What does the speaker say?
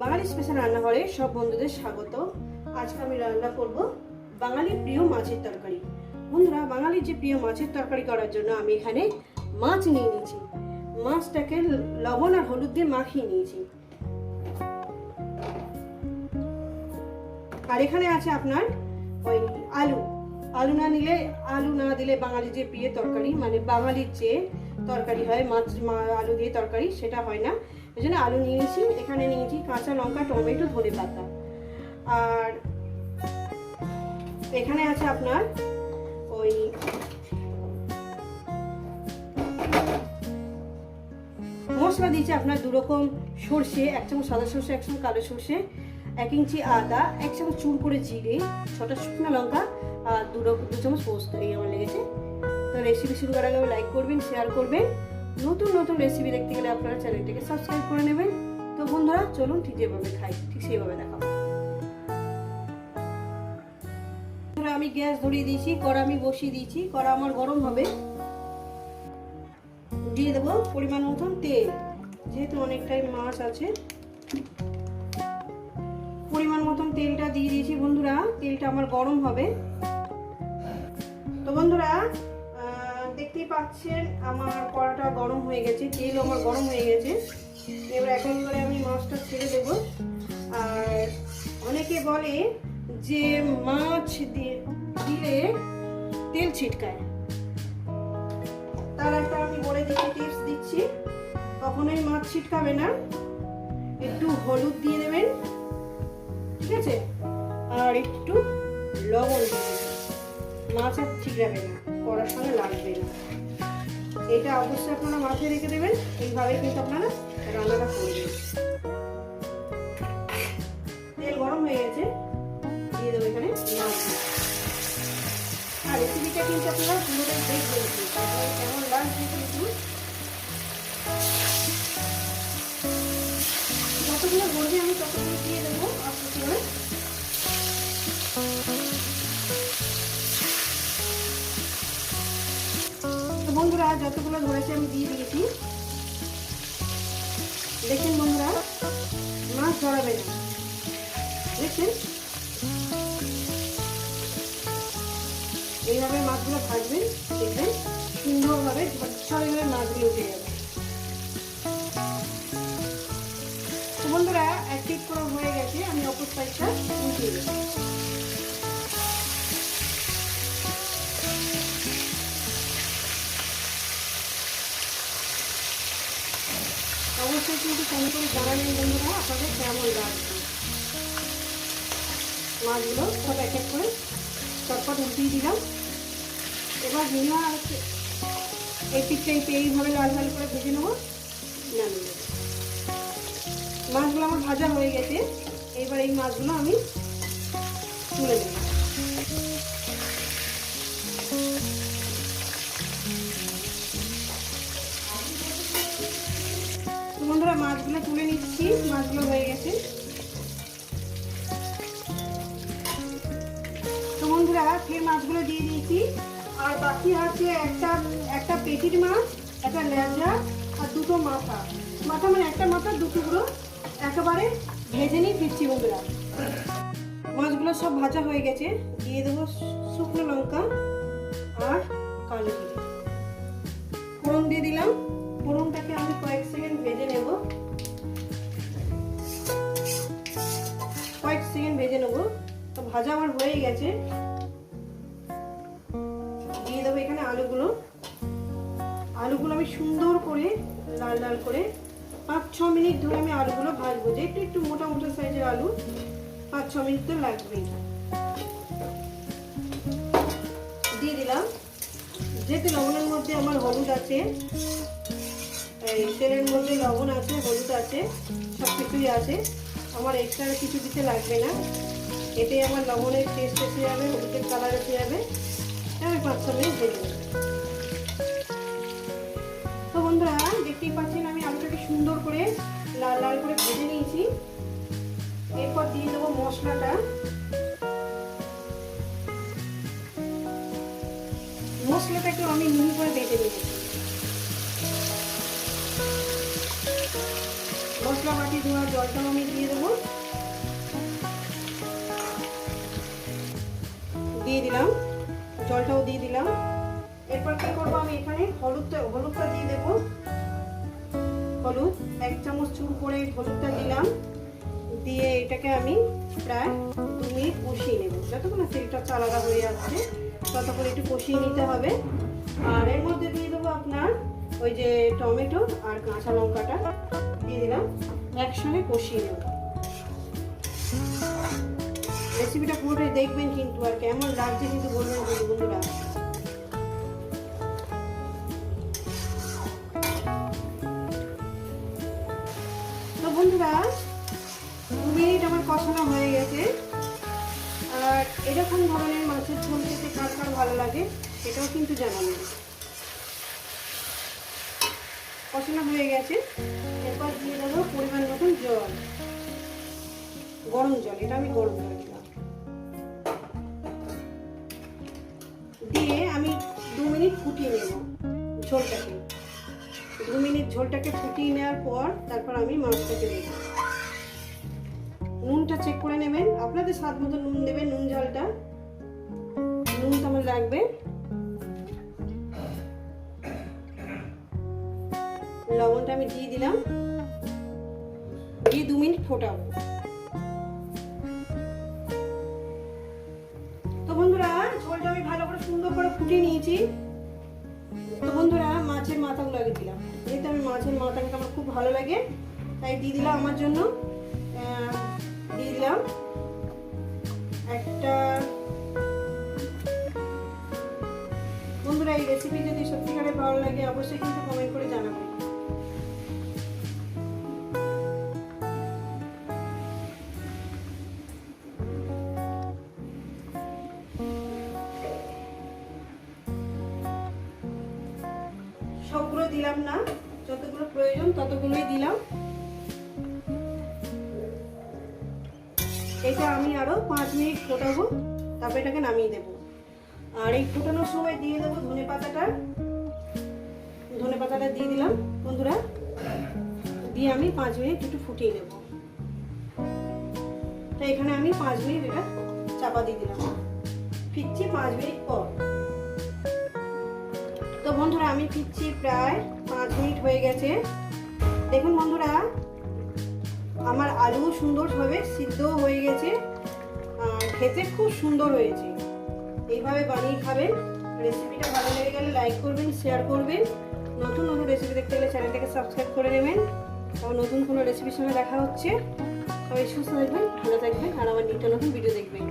বাঙালি special রান্নাঘরে সব বন্ধুদের স্বাগত। আজকে আমি রান্না করব বাঙালির প্রিয় মাছের তরকারি। বন্ধুরা, বাঙালির যে প্রিয় মাছের তরকারি করার জন্য আমি এখানে মাছ নিয়ে নিয়েছি। মাছটাকে লবণ আর হলুদ দিয়ে মাখিয়ে নিয়েছি। আর এখানে আছে আপনার ওই আলু। আলু না নিলে, আলু না দিলে বাঙালির যে প্রিয় তরকারি মানে বাঙালির যে তরকারি হয়, মাছ আলু দিয়ে তরকারি, সেটা হয় না। এই জন্য আলু নিয়েছি, এখানে নিয়েছি কাঁচা লঙ্কা, টমেটো, ধনে পাতা। আর এখানে আছে আপনার ওই মশলা দিয়েছি আপনার দু রকম সর্ষে, এক চামচ সাদা সর্ষে, এক চামচ কালো সর্ষে, এক ইঞ্চি আদা, এক চামচ চুর করে জিরে, ছটা শুকনো লঙ্কা আর দু চামচ পোস্ত, এই আমার লেগেছে। তো রেসিপি শুরু করার আগে লাইক করবেন শেয়ার করবেন। নতুন নতুন রেসিপি দেখতে গেলে আপনারা চ্যানেলটিকে সাবস্ক্রাইব করে নেবেন। তো বন্ধুরা, চলুন ঠিক যেভাবে খাই, ঠিক সেইভাবে দেখাবো। আমি গ্যাস ধরিয়ে দিয়েছি, কড়া আমি বসিয়ে দিয়েছি, কড়া আমার গরম হবে। দিয়ে দেবো পরিমাণ মতন তেল, যেহেতু অনেকটাই মাছ আছে। পরিমাণ মতন তেলটা দিয়ে দিয়েছি বন্ধুরা, তেলটা আমার গরম হবে। তো বন্ধুরা দেখতেই পাচ্ছেন, আমার কড়াটা গরম হয়ে গেছে তেল আমার গরম হয়ে গেছে। এবার এখন করে আমি মাছটা ছেড়ে দেবো। আর অনেকে বলে যে মাছ দিলে তেল ছিটকায়। তার একটা আমি বলে দিচ্ছি টিপস দিচ্ছি। কখনোই মাছ ছিটকাবে না। একটু হলুদ দিয়ে দেবেন, ঠিক আছে? আর একটু লবণ দিয়ে দেবেন। মাছ আর ঠিক ছিটকাবে না। করার সঙ্গে লাগবে না। এটা অবশ্যই আপনারা মাথায় রেখে দেবেন, এইভাবে কিন্তু আপনারা রান্নাটা করবেন তেল গরম হয়ে গেছে, দিয়ে দেবো এখানে মাছ আর রেসিপিটা কিন্তু আপনারা পুরোটাই দেখবেন। কেমন লাগছে কিন্তু যতগুলো বলবে আমি ততগুলো দিয়ে দেবো। যতগুলো ধরেছে আমি দিয়ে দিয়েছি। দেখেন বন্ধুরা, মাছ ধরাবে দেখছেন? এইভাবে মাছগুলো ভাজবেন, দেখবেন সুন্দরভাবে ঝরঝরে মাছগুলো উঠে যাবে। বন্ধুরা এক করে হয়ে গেছে, আমি অপর সাইডটা উঠিয়ে দেবো অবশ্যই কিন্তু ফোন করে জানাবেন বন্ধুরা, আপনাদের কেমন লাগবে মাছগুলো সব এক এক করে চটপট উঠিয়ে দিলাম। এবার হচ্ছে এই পিঠটা এইভাবে লাল লাল করে ভেজে নেব। মাছগুলো আমার ভাজা হয়ে গেছে। এইবার এই মাছগুলো আমি তুলে দেবো বন্ধুরা ফের মাছগুলো দিয়ে দিয়েছি। আর বাকি আছে একটা একটা পেটির মাছ, একটা লেজা আর দুটো মাথা। মাথা মানে একটা মাথা, দু টুকরো। একেবারে ভেজে নিয়ে ফিরছি বন্ধুরা। মাছগুলো সব ভাজা হয়ে গেছে। দিয়ে দেবো শুকনো লঙ্কা আর কালো জিরে। ফোড়ন দিয়ে দিলাম। ফোড়নটাকে আমি কয়েক সেকেন্ড ভেজে নেব। কয়েক সেকেন্ড ভেজে নেব। তো ভাজা আমার হয়ে গেছে। আলুগুলো। আলুগুলো আমি সুন্দর করে লাল লাল করে পাঁচ, ছ মিনিট ধরে আমি আলুগুলো ভাজবো। যে একটু একটু মোটা মোটা সাইজের আলু, পাঁচ, ছ মিনিট তো লাগবেই। দিয়ে দিলাম। যেহেতু লবণের মধ্যে আমার হলুদ আছে, এই তেলের মধ্যে লবণ আছে, হলুদ আছে, সব কিছুই আছে, আমার এক্সট্রা কিছু দিতে লাগবে না। এতে আমার লবণের টেস্ট এসে যাবে, হলুদের কালার এসে যাবে। আমি পাঁচ ছ মিনিট তো বন্ধুরা, দেখতেই পাচ্ছেন আমি আলুটাকে সুন্দর করে লাল লাল করে ভেজে নিয়েছি। এরপর দিয়ে দেবো মশলাটা। মশলাটাকে আমি মিহি করে বেটে নিয়েছি। মশলা বাটি ধোয়া জলটাও আমি দিয়ে দেবো। দিয়ে দিলাম। জলটাও দিয়ে দিলাম। এরপর কি করব আমি এখানে? হলুদটা হলুদটা দিয়ে দেবো। হলুদ, এক চামচ চুর করে হলুদটা দিলাম। দিয়ে এটাকে আমি প্রায় দু মিনিট কষিয়ে নেব। যতক্ষণ না তেলটা আলাদা হয়ে যাচ্ছে, ততক্ষণ একটু কষিয়ে নিতে হবে। আর এর মধ্যে দিয়ে দেবো আপনার ওই যে টমেটো আর কাঁচা লঙ্কাটা। দিয়ে দিলাম। একসঙ্গে কষিয়ে নেব। রেসিপিটা পুরোটাই দেখবেন কিন্তু আর কেমন লাগছে কিন্তু বলবেন কিন্তু বন্ধুরা। তো বন্ধুরা, দু মিনিট আমার কষানো হয়ে গেছে। আর এরকম ধরনের মাছের ঝোল খেতে কার কার ভালো লাগে সেটাও কিন্তু জানাবেন। কষানো হয়ে গেছে। এরপর দিয়ে দেবো পরিমাণ মতন জল, গরম জল, এটা আমি গরম জল ফুটিয়ে নেব ঝোলটাকে। দু মিনিট ঝোলটাকে ফুটিয়ে নেওয়ার পর তারপর আমি মাছটাকে দেবো। নুনটা চেক করে নেবেন। আপনাদের স্বাদ মতো নুন দেবেন, নুন ঝালটা। নুন তো আমার লাগবে। লবণটা আমি দিয়ে দিলাম। দিয়ে দু মিনিট ফোটাবো। তো বন্ধুরা, ঝোলটা আমি ভালো করে সুন্দর করে ফুটিয়ে নিয়েছি। তো বন্ধুরা, মাছের মাথাগুলো আগে দিলাম। যেহেতু আমি মাছের মাথাকে আমার খুব ভালো লাগে, তাই দিয়ে দিলাম আমার জন্য। দিয়ে দিলাম একটা বন্ধুরা, এই রেসিপি যদি সত্যিকারে ভালো লাগে, অবশ্যই কিন্তু কমেন্ট করে জানাবেন। সবগুলো দিলাম না। যতগুলো প্রয়োজন ততগুলোই দিলাম। এটা আমি আরও পাঁচ মিনিট ফোটাবো, তারপর এটাকে নামিয়ে দেবো। আর এই ফোটানোর সময় দিয়ে দেবো ধনে পাতাটা। ধনে পাতাটা দিয়ে দিলাম, বন্ধুরা। দিয়ে আমি পাঁচ মিনিট একটু ফুটিয়ে নেব। তাই এখানে আমি পাঁচ মিনিট এটা চাপা দিয়ে দিলাম। ফিরছি পাঁচ মিনিট পর। তো আমি ফিরছি প্রায় পাঁচ মিনিট হয়ে গেছে। দেখুন বন্ধুরা, আমার আলু সুন্দরভাবে সিদ্ধও হয়ে গেছে খেতে খুব সুন্দর হয়েছে। এইভাবে বানিয়ে খাবেন, রেসিপিটা ভালো লেগে গেলে লাইক করবেন, শেয়ার করবেন। নতুন নতুন রেসিপি দেখতে গেলে চ্যানেলটাকে সাবস্ক্রাইব করে নেবেন। আবার নতুন কোনো রেসিপির সঙ্গে দেখা হচ্ছে। সবাই সুস্থ থাকবেন, ভালো থাকবেন, আর আমার নিত্য নতুন ভিডিও দেখবেন।